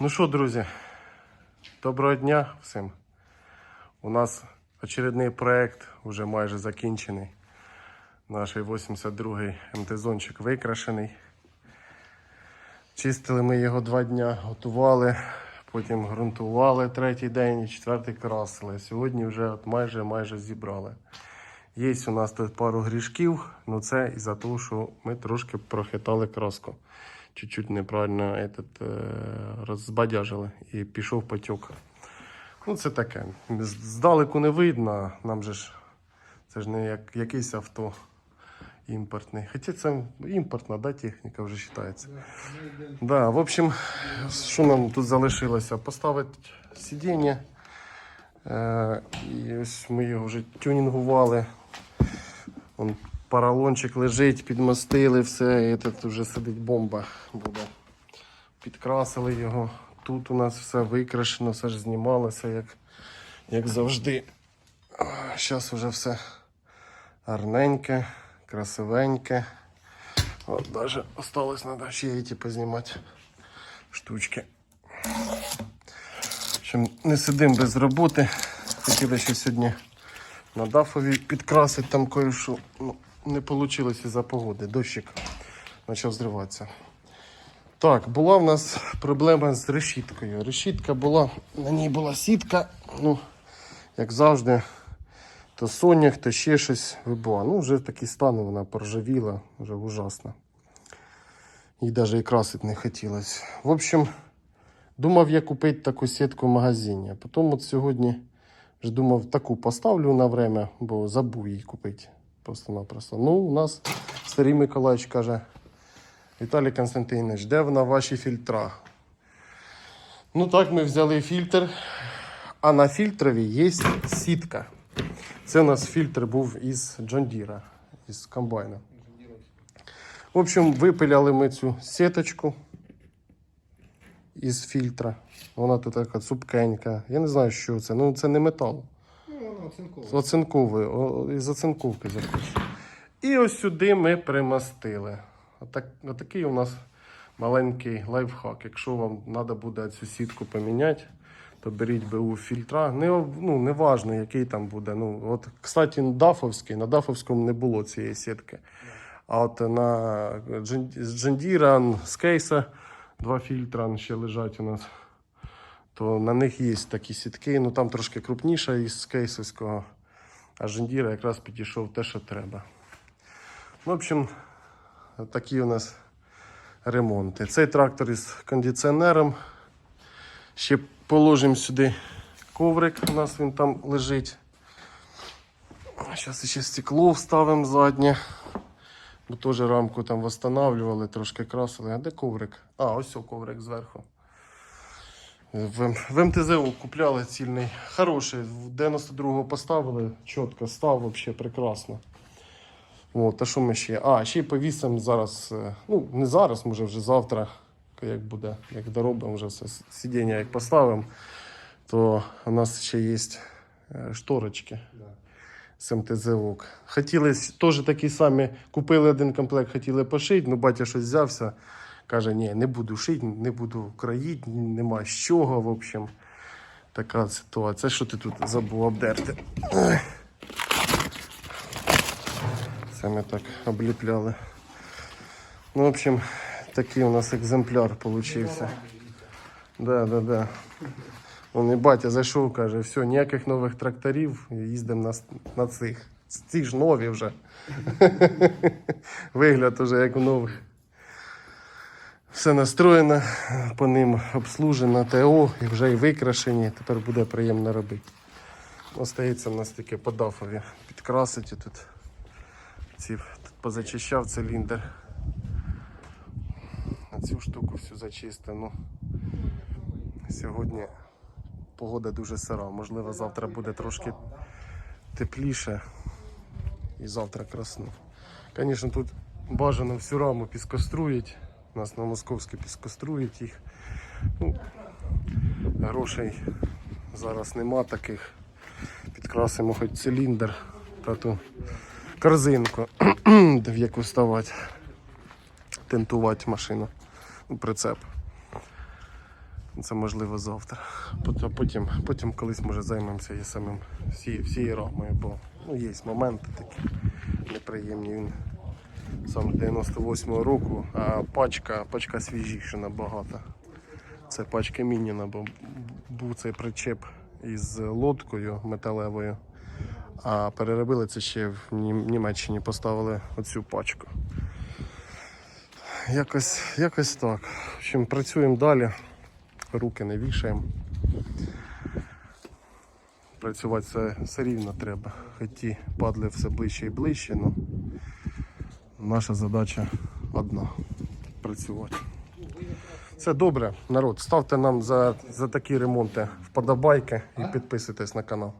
Ну що, друзі, доброго дня всім. У нас очередний проект вже майже закінчений. Наш 82-й МТ-зончик викрашений. Чистили ми його два дня, готували, потім ґрунтували третій день і четвертий красили. Сьогодні вже от майже майже зібрали. Є у нас тут пару грішків, але це із-за того, що ми трошки прохитали краску. Чуть-чуть неправильно этот, е, розбадяжили і пішов потік. Ну, це таке. Здалеку не видно, нам же ж це ж не як, якийсь авто імпортний. Хоча це імпортна да, техніка вже вважається. Да, в общем, що нам тут залишилося? Поставити сидіння. Е, і ось ми його вже тюнінгували. Вон поролончик лежить, підмостили все, і тут вже сидить бомба буде. Підкрасили його. Тут у нас все викрашено, все ж знімалося, як, як завжди. Зараз вже все гарненьке, красивеньке. От навіть осталось треба ще ті познімати штучки. Общем, не сидимо без роботи. Хотіли ще сьогодні на дафові підкрасити там кое-що. Ну, не вийшло із-за погоди. Дощик почав зриватися. Так, була в нас проблема з решіткою. Решітка була, на ній була сітка, ну, як завжди, то сонях, то ще щось вибула. Ну, вже такий стан вона поржавіла, вже ужасно. Їй навіть і красити не хотілося. В общем, думав я купити таку сітку в магазині. А потім от сьогодні вже думав, таку поставлю на время, бо забув її купити. Просто-напросто. Ну, у нас старий Миколаївич каже, Віталій Константинович, де вона ваші фільтра? Ну так, ми взяли фільтр, а на фільтрові є сітка. Це у нас фільтр був із Джондіра, із комбайна. В общем, випиляли ми цю сіточку із фільтра. Вона тут така цупкенька. Я не знаю, що це. Ну, це не метал. Ну, воно оцинкове. Оцинковий, о- із оцинковки записано. І ось сюди ми примастили. Отак, отакий у нас маленький лайфхак. Якщо вам треба буде цю сітку поміняти, то беріть БУ фільтра. Не, ну, не важно, який там буде. Ну, от, кстати, дафовський, на дафовському не було цієї сітки. А от на з Джендіра, з кейса два фільтра ще лежать у нас то на них є такі сітки, ну там трошки крупніша із кейсовського, а жендіра якраз підійшов те, що треба. В общем, такі у нас ремонти. Цей трактор із кондиціонером. Ще положимо сюди коврик, у нас він там лежить. Зараз ще стекло вставимо заднє. Бо теж рамку там встановлювали, трошки красили. А де коврик? А, ось коврик зверху. В, в МТЗУ купляли цільний. Хороший. В 92-го поставили, чітко став, взагалі прекрасно. От, а що ми ще? А, ще й повісимо зараз. е, Ну, не зараз, може вже завтра, як буде, як доробимо вже все сидіння, як поставимо, то у нас ще є е, шторочки з МТЗУК. Хотіли теж такі самі, купили один комплект, хотіли пошити, ну батя щось взявся. Каже, ні, не буду шити, не буду кроїти, нема з чого, в общем. Така ситуація. Що ти тут забув обдерти? Це ми так обліпляли. Ну, в общем, такий у нас екземпляр получився. Да, да, да. Он і батя зайшов, каже, все, ніяких нових тракторів, їздимо на, на цих. Ці ж нові вже. Вигляд уже як у нових. Все настроєно, по ним обслужено ТО і вже і викрашені. Тепер буде приємно робити. Остається в нас тільки по дафові підкрасити тут. Ці, тут позачищав циліндр. На цю штуку всю зачистину. Сьогодні погода дуже сира. Можливо, завтра буде трошки тепліше. І завтра красну. Звісно, тут бажано всю раму піскострують. Нас на московській піскострують їх. Ну, грошей зараз нема таких. Підкрасимо хоч циліндр та ту корзинку, в яку ставати, тентувати машину, ну, прицеп. Це можливо завтра. Потім, потім, колись може займемося і самим всією рамою, бо ну, є моменти такі неприємні. Сам з 98-го року, а пачка, пачка свіжіша набагато. Це пачка Мініна, бо був цей причеп із лодкою металевою. А переробили це ще в Німеччині, поставили оцю пачку. Якось, якось так. В общем, працюємо далі, руки не вішаємо. Працювати все, рівно треба. Хоч падли все ближче і ближче, але наша задача одна працювати. Все добре, народ. Ставте нам за, за такі ремонти вподобайки і підписуйтесь на канал.